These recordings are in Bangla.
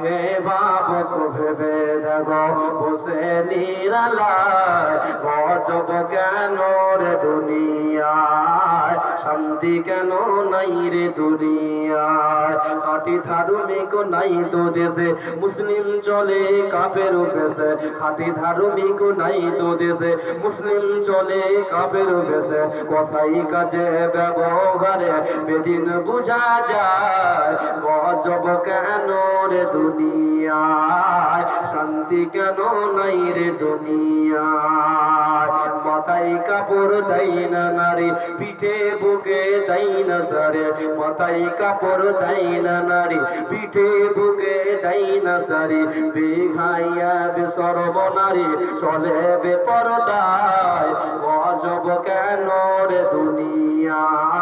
হে বাবক ভেবে দেখো, বসে নিরালায়, গজব কেন রে দুনিয়ায়? শান্তি কেন নাই রে দুনিয়ায়? খাটি ধার্মিক নাই তো দেশে, মুসলিম চলে কাপের বেশে। খাটি ধার্মিক নাই তো দেশে, মুসলিম চলে কাপের বেশে। কথাই কাজে ব্যবহারে বেদিন বুঝা যায়, গজব কেন রে দুনিয়ায়। শান্তি কেন নাই রে দুনিয়ায়? মাথায় কাপড় দেয় না নারী, পিঠে বুকে দেয় না সারে। মাথায় কাপড় দেয় না নারী, পিঠে বুকে দেয় না সারি। বেঘাইয়া বেসরব নারী চলে বেপরদায় গজব কেন রে দুনিয়ায়?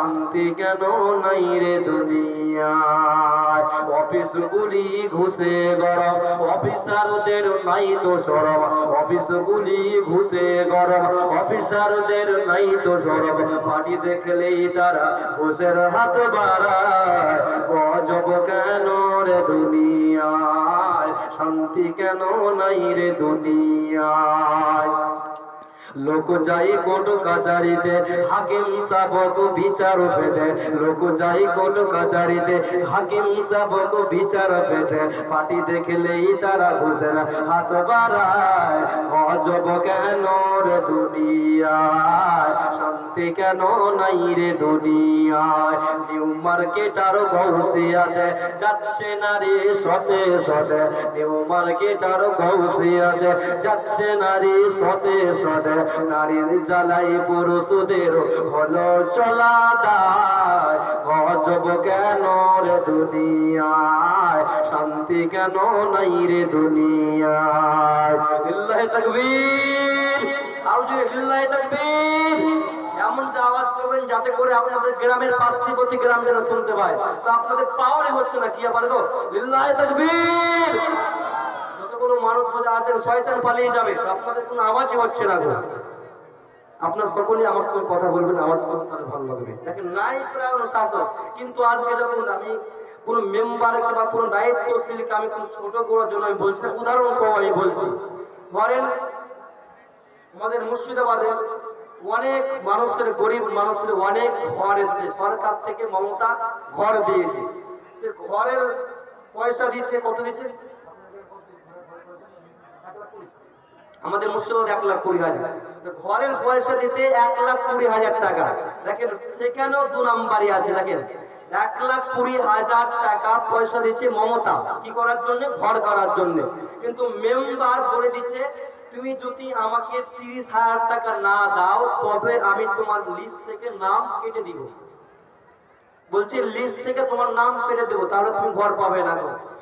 শান্তি কেন নাই রে দুনিয়ায়? অফিসগুলি ঘুষে গরম, অফিসারদের নাই তো সরব অফিসগুলি ঘুষে গরম, অফিসারদের নাই তো সরব পাটি দেখলেই তারা ঘুষের হাত বাড়ায়। গজব কেন রে দুনিয়ায়? শান্তি কেন নাই রে দুনিয়ায়? লোক যাই কোর্ট কাচারিতে হাকিম সাবক বিচার পেতে লোক যাই কোর্ট কাচারিতে হাকিম সাবক বিচার পেতে পাটি দেখলেই তারা ঘুষের হাত বাড়ায়। অজব কেন রে দুনিয়ায়? শান্তি কেন নাই রে দুনিয়ায়? নিউ মার্কেট আর গৌসিয়াতে যাচ্ছে না রে সতে সতে। নিউ মার্কেট আর গৌসিয়াতে যাচ্ছে না রে সতে সতে। নারীর জ্বালাই পুরুষদের হলো চলা দায়। কেন রে দুনিয়ায়? শান্তি কেন নাই রে দুনিয়ায়? আর এমনটা আওয়াজ করবেন যাতে করে আপনাদের গ্রামের পার্শ্ববর্তী গ্রাম যেন শুনতে পায়। তো আপনাদের পাওয়ারই হচ্ছে না, কি আবার গো? লিল্লাহি যতগুলো মানুষ বোঝা আছেন শয়তান পালিয়ে যাবে। আপনাদের কোনো আওয়াজই হচ্ছে না আপনার সকলেই আমার সঙ্গে কথা বলবেন, আওয়াজ করতে ভালো লাগবে। দেখেন, নাই প্রায় শাসক, কিন্তু আজকে যখন আমি কোন মেম্বার বা কোন দায়িত্বশীলকে আমি কোন ছোট করার জন্য আমি বলছি না উদাহরণ সহ আমি বলছি। ধরেন, আমাদের মুর্শিদাবাদে অনেক মানুষের, গরিব মানুষের অনেক ঘর এসেছে। সরকার থেকে মমতা ঘর দিয়েছে। সে ঘরের পয়সা দিচ্ছে, কত দিচ্ছে? আমাদের মুর্শিদাবাদ এক লাখ কুড়ি হাজার। ঘরের পয়সা দিতে এক লাখ কুড়ি হাজার টাকা। দেখেন, সেখানেও দু নাম্বারই আছে, দেখেন। এক লাখ কুড়ি হাজার টাকা পয়সা দিচ্ছে মমতা, কি করার জন্য? ঘর করার জন্য। কিন্তু মেম্বার করে দিচ্ছে, তুমি যদি আমাকে তিরিশ হাজার টাকা না দাও, তবে আমি তোমার লিস্ট থেকে নাম কেটে দিব। বলছি লিস্ট থেকে তোমার নাম কেটে দেবো, তাহলে তুমি ঘর পাবে না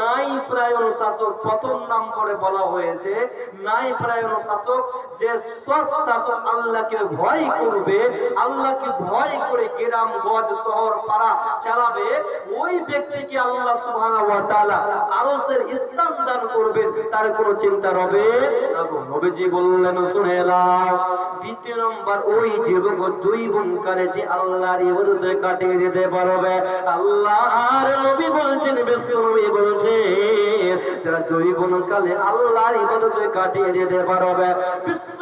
নাই প্রায় শাসক প্রথম নাম করে বলা হয়েছে, নাই প্রায় শাসক যে সৎ শাসক আল্লাহকে ভয় করবে, আল্লাহকে ভয় করে গ্রাম গজ শহর পাড়া চালাবে, ওই ব্যক্তিকে আল্লাহ সুবহানাহু ওয়া তাআলা স্থান দান করবেন, তার কোনো চিন্তা গো। নবীজি বললেন, শুনে দ্বিতীয় নম্বর, ওই যুবক দুই বোন কালে যে আল্লাহর কাটিয়ে দিতে পারবে আল্লাহর নবী বলছেন, বিশ্ব নবী বলছেন যারা জৈবন কালে আল্লাহর ইবাদতে কাটিয়ে দিতে পারবে বিশ্ব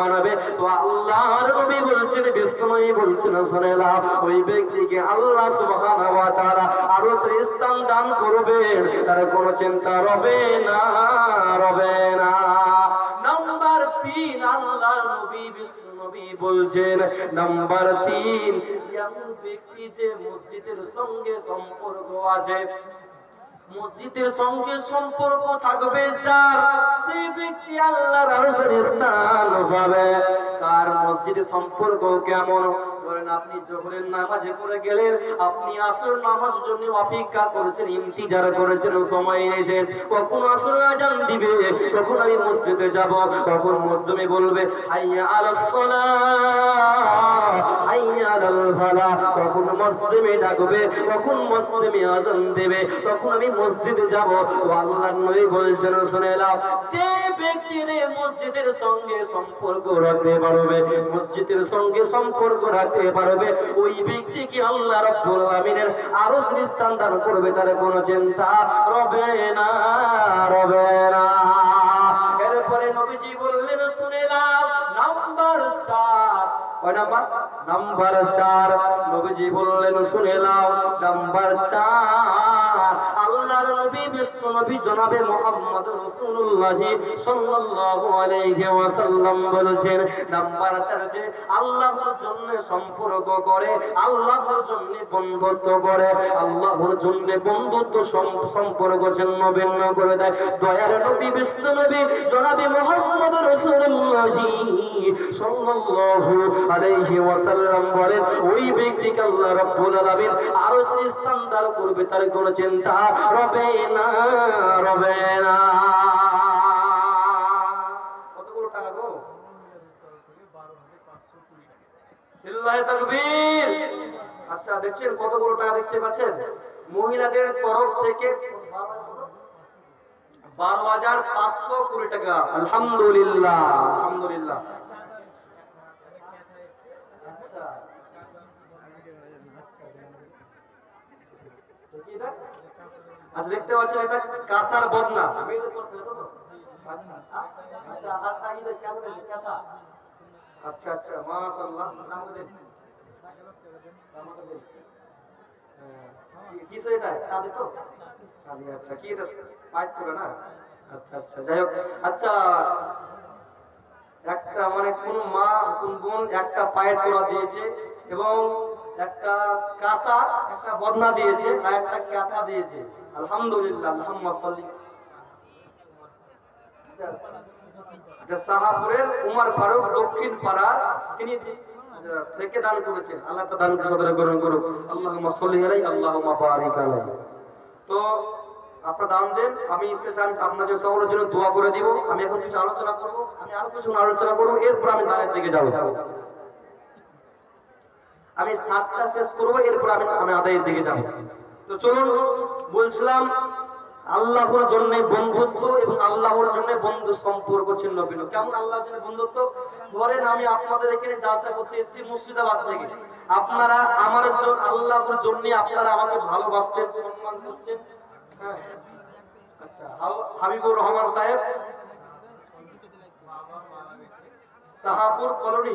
মানবে? তো আল্লাহর নবী বলছেন, বিষ্ণুই বলছেন শুনেলা ওই ব্যক্তিকে আল্লাহ সুবহানাহু ওয়া তাআলা আরও স্থান দান করবেন। তার কোনো চিন্তা রবে না রবে না। নাম্বার তিন আল্লাহ নবী, বিষ্ণু নবী বলছেন, নাম্বার ব্যক্তি যে মসজিদের সঙ্গে সম্পর্ক আছে। মসজিদের সঙ্গে সম্পর্ক থাকবে যার, সেই ব্যক্তি আল্লাহর আরশের স্থান পাবে। কার মসজিদের সম্পর্ক কেমন? ধরেন আপনি জোহরের নামাজে করে গেলেন, আপনি আসর নামাজের জন্য অপেক্ষা করেছেন, ইন্তিজার করেছেন, সময় এনেছেন। কখন আসর আজান দিবে? কখন আমি মসজিদে যাব? কখন মসজিদে বলবে, হাইয়া আলাস সালাহ হাইয়া আলাল ফালাহ কখন মসজিদে ডাকবে, কখন মসজিদে আজান দেবে, তখন আমি মসজিদে যাব। ও আল্লাহর নবী বলছেন, শুনে নাও, যে ব্যক্তির মসজিদের সঙ্গে সম্পর্ক রাখতে পারবে, মসজিদের সঙ্গে সম্পর্ক রাখতে পারবে। ওই ব্যক্তিকে আল্লাহ রাব্বুল আলামিনের আরও স্থান দান করবে তার কোনো চিন্তা? রবে না রবে না। এরপরে নবীজি বললেন, শুনে নাম্বার চার। নাম্বার? চার। নবীজি বললেন, শুনে নাম্বার চার। নবী বিশ্ব নবী জনাবে রাসূলুল্লাহ সাল্লাল্লাহু আলাইহি ওয়াসাল্লাম বলেছেন, নাম্বার আল্লাহর জন্য সম্পর্ক করে, আল্লাহর জন্য বন্ধুত্ব করে, আল্লাহর জন্য বন্ধুত্ব সম্পর্ক জন্য ভিন্ন করে দেয়। দয়ার নবী বিশ্ব নবী জনাবে মোহাম্মদ রাসূলুল্লাহ করবে, তার কোনো চিন্তা রবে না রবে না। কতগুলো টাকা আচ্ছা দেখছেন কতগুলো টাকা দেখতে পাচ্ছেন? মহিলাদের তরফ থেকে বারো হাজার পাঁচশো কুড়ি টাকা। আলহামদুলিল্লাহ আলহামদুলিল্লাহ আচ্ছা কি এটা? আচ্ছা দেখতে পাচ্ছেন এটা বদনা। আচ্ছা আচ্ছা আচ্ছা এটা, চাঁদি তো? আচ্ছা কি না? আচ্ছা আচ্ছা যাই হোক আচ্ছা একটা মানে কোন মা, কোন বোন একটা পায়ের তোলা দিয়েছে এবং একটা কাঁচা, একটা বদনা দিয়েছে আর একটা দিয়েছে। আলহামদুলিল্লাহ সাহাপুরের উমর ফারুক দক্ষিণ পাড়া তিনি থেকে দান করেছেন। আল্লাহ তো দানকে সদরে গ্রহণ করুক। আল্লাহুম্মা সাল্লি তো আপনারা দান দেন, আমি আমি আপনাদের সকলের জন্য দোয়া করে দিব। আমি এখন কিছু আলোচনা করব, আমি আরও কিছু আলোচনা করব, এরপর আমি দানের দিকে যাব। আমি সাতটা শেষ করব, এরপর আমি আমি আদায়ের দিকে যাব। তো চলুন, বলছিলাম, আল্লাহর জন্য বন্ধুত্ব এবং আল্লাহর জন্য বন্ধু সম্পর্ক ছিন্ন ভিন্ন। কেমন আল্লাহর জন্য বন্ধুত্ব? ধরেন আমি আপনাদের এখানে যাচা করতে এসেছি মুর্শিদাবাদ থেকে। আপনারা আমার জন্য আল্লাহর জন্য আপনারা আমাকে ভালোবাসছেন, সম্মান করছেন। হ্যাঁ। আচ্ছা হাবিবুর রহমান সাহেব। সাহাপুর কলোনি।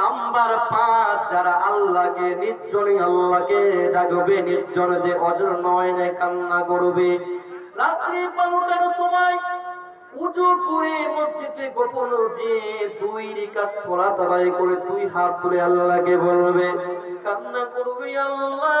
নাম্বার পাঁচ, যারা আল্লাহকে নির্জনে আল্লাহকে ডাকবে, নির্জনে যে অজর নয় কান্না করবে। রাত্রি বারোটার সময় উজু করে মসজিদে গোপন যে দুই রিকাত সোলাত আদায় করে দুই হাত তুলে আল্লাহকে বলবে, কান্না করবে আল্লাহ।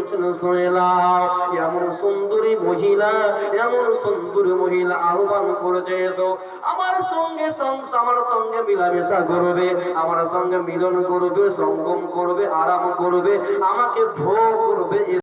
বলছেন সোহেলাও এমন সুন্দরী মহিলা, এমন সুন্দরী মহিলা আহ্বান করেছে এসো। আমার সঙ্গে আমার সঙ্গে মিলামেশা করবে, আমার সঙ্গে মিলন করবে, সঙ্গম করবে, আরাম করবে, আমাকে ভোগ